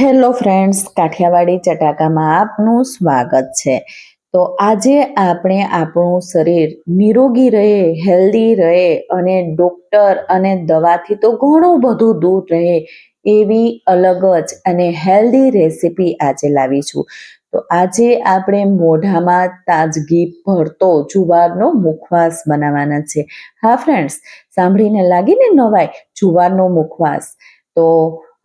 Hello friends, Kathiawadi ચટાકામાં આપનું સ્વાગત છે. તો આજે આપણે આપણું શરીર નિરોગી રહે, હેલ્ધી રહે અને ડૉક્ટર અને દવાથી તો ઘણું બધું દૂર રહે એવી અલગ જ અને હેલ્ધી રેસીપી આજે લાવીશું. તો આજે આપણે મોઢામાં તાજગી ભરતો જુવારનો મુખવાસ બનાવવાના છે. હા ફ્રેન્ડ્સ, સાંભળીને લાગીને નવાય? જુવારનો મુખવાસ. તો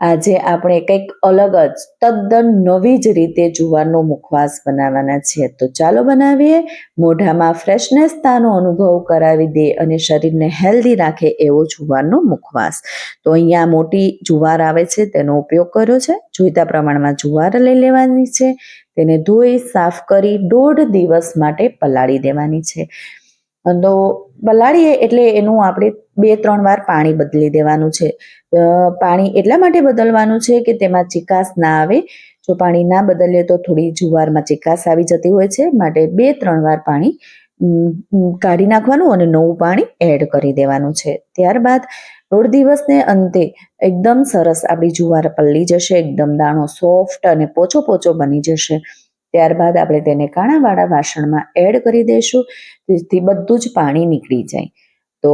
આજે આપણે કંઈક અલગ જ, તદ્દન નવી જ રીતે જુવારનો મુખવાસ બનાવવાના છે તો ચાલો બનાવીએ. મોઢામાં ફ્રેશનેસતાનો અનુભવ કરાવી દે અને શરીરને હેલ્ધી રાખે એવો જુવારનો મુખવાસ. તો અહીંયા મોટી જુવાર આવે છે, તેનો ઉપયોગ કર્યો છે. જોઈતા પ્રમાણમાં જુવાર લઈ લેવાની છે. તેને ધોઈ, સાફ કરી દોઢ દિવસ માટે પલાળી દેવાની છે. તો પલાળીએ એટલે એનું આપણે બે ત્રણ વાર પાણી બદલી દેવાનું છે. પાણી એટલા માટે બદલવાનું છે કે તેમાં ચિકાસ ના આવે. જો પાણી ના બદલીએ તો થોડી જુવારમાં ચિકાસ આવી જતી હોય છે, માટે બે ત્રણ વાર પાણી કાઢી નાખવાનું અને નવું પાણી એડ કરી દેવાનું છે. ત્યારબાદ દોઢ દિવસને અંતે એકદમ સરસ આપણી જુવાર પલ્લી જશે, એકદમ દાણો સોફ્ટ અને પોચો પોચો બની જશે. ત્યારબાદ આપણે તેને કાણાવાળા વાસણમાં એડ કરી દઈશું. જેથી બધું જ પાણી નીકળી જાય. તો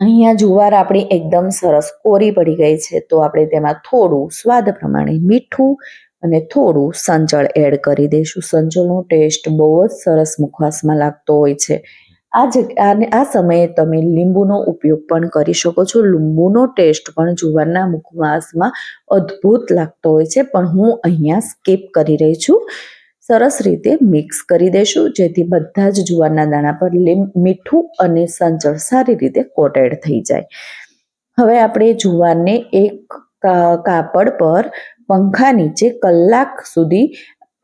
અહીંયા જુવાર આપણી એકદમ સરસ કોરી પડી ગઈ છે. તો આપણે તેમાં થોડું સ્વાદ પ્રમાણે મીઠું અને થોડું સંચળ એડ કરી દઈશું. સંચળનો ટેસ્ટ બહુ જ સરસ મુખવાસમાં લાગતો હોય છે. આ જગ્યા આ સમયે તમે લીંબુનો ઉપયોગ પણ કરી શકો છો. લીંબુનો ટેસ્ટ પણ જુવારના મુખવાસમાં અદ્ભુત લાગતો હોય છે. પણ હું અહીંયા સ્કીપ કરી રહી છું. સરસ રીતે મિક્સ કરી દઈશું જેથી બધા જ જુવારના દાણા પર મીઠું અને સંચળ સારી રીતે કોટેડ થઈ જાય. હવે આપણે જુવારને એક કાપડ પર પંખા નીચે કલાક સુધી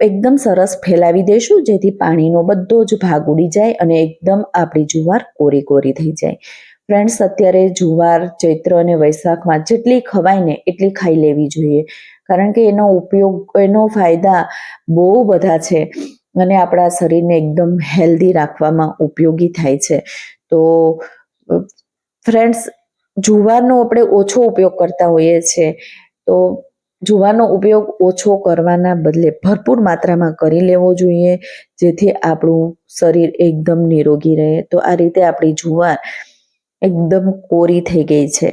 એકદમ સરસ ફેલાવી દઈશું જેથી પાણીનો બધો જ ભાગ ઉડી જાય અને એકદમ આપણી જુવાર કોરી કોરી થઈ જાય. ફ્રેન્ડ્સ અત્યારે જુવાર, ચૈત્ર અને વૈશાખમાં જેટલી ખવાય ને એટલી ખાઈ લેવી જોઈએ. કારણ કે એનો ઉપયોગ, એનો ફાયદા બહુ બધા છે અને આપણા શરીરને એકદમ હેલ્ધી રાખવામાં ઉપયોગી થાય છે. તો ફ્રેન્ડ્સ જુવારનો આપણે ઓછો ઉપયોગ કરતા હોઈએ છીએ. તો જુવારનો ઉપયોગ ઓછો કરવાના બદલે ભરપૂર માત્રામાં કરી લેવો જોઈએ, જેથી આપણું શરીર એકદમ નિરોગી રહે. તો આ રીતે આપણી જુવાર એકદમ કોરી થઈ ગઈ છે.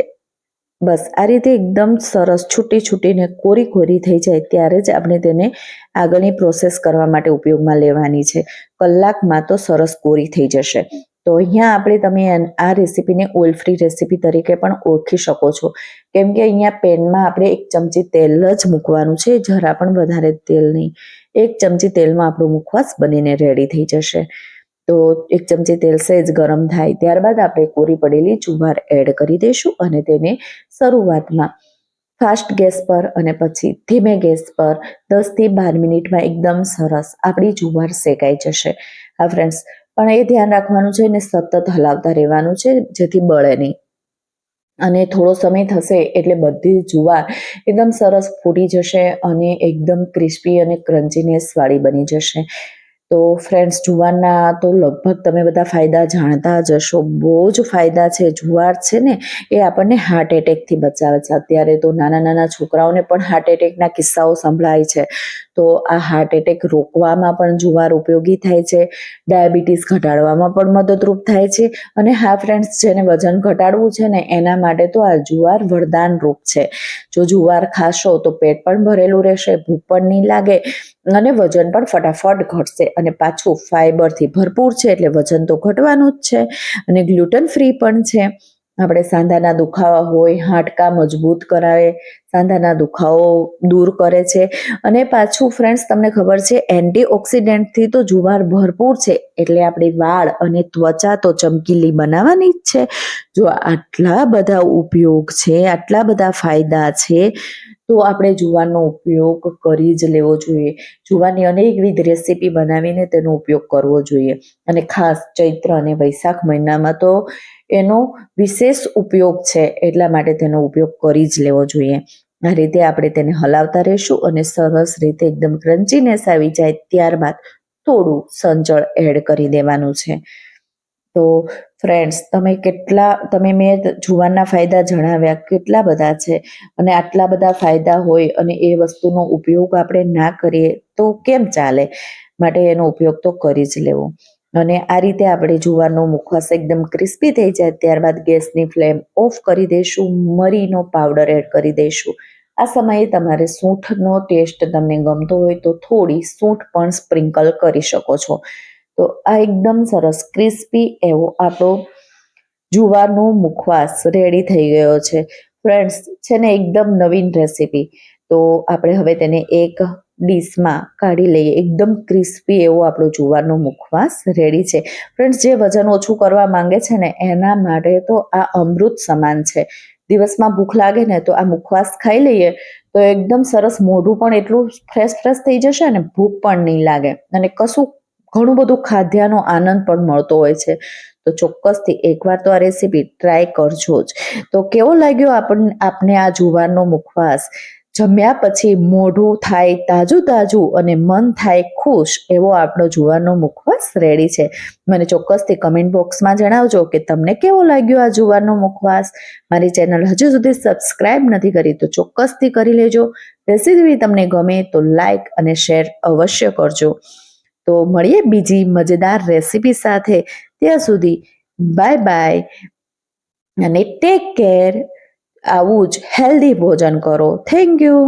બસ, આ રીતે એકદમ સરસ છૂટી છૂટીને કોરી કોરી થઈ જાય ત્યારે જ આપણે તેને આગળની પ્રોસેસ કરવા માટે ઉપયોગમાં લેવાની છે. કલાકમાં તો સરસ કોરી થઈ જશે. તો અહીંયા આપણે તમે આ રેસીપીને ઓઇલ ફ્રી રેસીપી તરીકે પણ ઓળખી શકો છો. કેમ કે અહીંયા પેનમાં આપણે એક ચમચી તેલ જ મૂકવાનું છે, જરા પણ વધારે તેલ નહીં. એક ચમચી તેલમાં આપણું મુખવાસ બનીને રેડી થઈ જશે. તો એક ચમચી તેલ સહેજ ગરમ થાય. ત્યારબાદ આપણે કોરી પડેલી જુવાર એડ કરી દઈશું અને તેને શરૂઆતમાં ફાસ્ટ ગેસ પર અને પછી ધીમે ગેસ પર દસથી બાર મિનિટમાં એકદમ સરસ આપણી જુવાર શેકાઈ જશે. હા ફ્રેન્ડ્સ પણ એ ધ્યાન રાખવાનું છે ને સતત હલાવતા રહેવાનું છે, જેથી બળે નહીં. અને થોડો સમય થશે એટલે બધી જુવાર એકદમ સરસ ફૂટી જશે અને એકદમ ક્રિસ્પી અને ક્રન્ચીનેસવાળી બની જશે. તો ફ્રેન્ડ્સ, જુવારના તો લગભગ તમે બધા ફાયદા જાણતા જ હશો. બહુ જ ફાયદા છે. જુવાર છે ને, એ આપણને હાર્ટ એટેકથી બચાવે છે. અત્યારે તો નાના નાના છોકરાઓને પણ હાર્ટ એટેકના કિસ્સાઓ સંભળાય છે. તો આ હાર્ટ એટેક રોકવામાં પણ જુવાર ઉપયોગી થાય છે ડાયાબિટીસ ઘટાડવામાં પણ મદદરૂપ થાય છે અને હા ફ્રેન્ડ્સ જેને વજન ઘટાડવું છે ને, એના માટે તો આ જુવાર વરદાન રૂપ છે. જો જુવાર ખાશો તો પેટ પણ ભરેલું રહેશે, ભૂખ પણ નહીં લાગે અને વજન પણ ફટાફટ ઘટશે અને પાછું ફાઈબરથી ભરપૂર છે એટલે વજન તો ઘટવાનું જ છે અને ગ્લુટન ફ્રી પણ છે. આપણે સાંધાના દુખાવા હોય, હાડકા મજબૂત કરાવે, સાંધાના દુખાવો દૂર કરે છે. અને પાછું ફ્રેન્ડ્સ તમને ખબર છે, એન્ટીઓક્સિડન્ટથી તો જુવાર ભરપૂર છે, એટલે આપણી વાળ અને ત્વચા તો ચમકીલી બનાવવાની જ છે. જો આટલા બધા ઉપયોગ છે, આટલા બધા ફાયદા છે તો આપણે જુવારનો ઉપયોગ કરી જ લેવો જોઈએ. જુવારની અનેકવિધ રેસીપી બનાવીને તેનો ઉપયોગ કરવો જોઈએ. અને ખાસ ચૈત્ર અને વૈશાખ મહિનામાં તો એનો વિશેષ ઉપયોગ છે એટલા માટે તેનો ઉપયોગ કરી જ લેવો જોઈએ. આ રીતે આપણે તેને હલાવતા રહીશું અને સરસ રીતે એકદમ ક્રન્ચીનેસ આવી જાય ત્યારબાદ થોડું સંચળ એડ કરી દેવાનું છે. તો ફ્રેન્ડ્સ તમે કેટલા, તમે મેં જુવારના ફાયદા જણાવ્યા, કેટલા બધા છે અને આટલા બધા ફાયદા હોય અને એ વસ્તુનો ઉપયોગ આપણે ના કરીએ તો કેમ ચાલે? માટે એનો ઉપયોગ તો કરી જ લેવો. અને આ રીતે આપણે જુવારનો મુખવાસ એકદમ ક્રિસ્પી થઈ જાય, ત્યારબાદ ગેસની ફ્લેમ ઓફ કરી દઈશું, મરીનો પાવડર એડ કરી દઈશું. આ સમયે તમારે સૂંઠનો ટેસ્ટ તમને ગમતો હોય તો થોડી સૂંઠ પણ સ્પ્રિંકલ કરી શકો છો. તો આ એકદમ સરસ ક્રિસ્પી એવો આપણો જુવારનો મુખવાસ રેડી થઈ ગયો છે. ફ્રેન્ડ્સ છે ને એકદમ નવીન રેસીપી તો આપણે હવે તેને એક ડીશમાં કાઢી લઈએ. એકદમ ક્રિસ્પી એવો આપણો જુવારનો મુખવાસ રેડી છે. ફ્રેન્ડ્સ જે વજન ઓછું કરવા માંગે છે ને, એના માટે તો આ અમૃત સમાન છે. દિવસમાં ભૂખ લાગે ને, તો આ મુખવાસ ખાઈ લઈએ. તો એકદમ સરસ, મોઢું પણ એટલું ફ્રેશ ફ્રેશ થઈ જશે ને, ભૂખ પણ નહીં લાગે. અને કશું ઘણું બધું ખાદ્યાનો આનંદ પણ મળતો હોય છે. તો ચોક્કસથી એકવાર તો આ રેસીપી ટ્રાય કરજો જ. તો કેવો લાગ્યો આપણને આપને આ જુવારનો મુખવાસ? જમ્યા પછી મોઢું થાય તાજું તાજું અને મન થાય ખુશ એવો આપણો જુવારનો મુખવાસ રેડી છે. મને ચોક્કસથી કમેન્ટ બોક્સમાં જણાવજો કે તમને કેવો લાગ્યો આ જુવારનો મુખવાસ? મારી ચેનલ હજુ સુધી સબસ્ક્રાઇબ નથી કરી તો ચોક્કસથી કરી લેજો. રેસીપી તમને ગમે તો લાઈક અને શેર અવશ્ય કરજો. તો મળીએ બીજી મજેદાર રેસીપી સાથે. ત્યાં સુધી બાય બાય અને ટેક કેર આવું જ હેલ્ધી ભોજન કરો. Thank you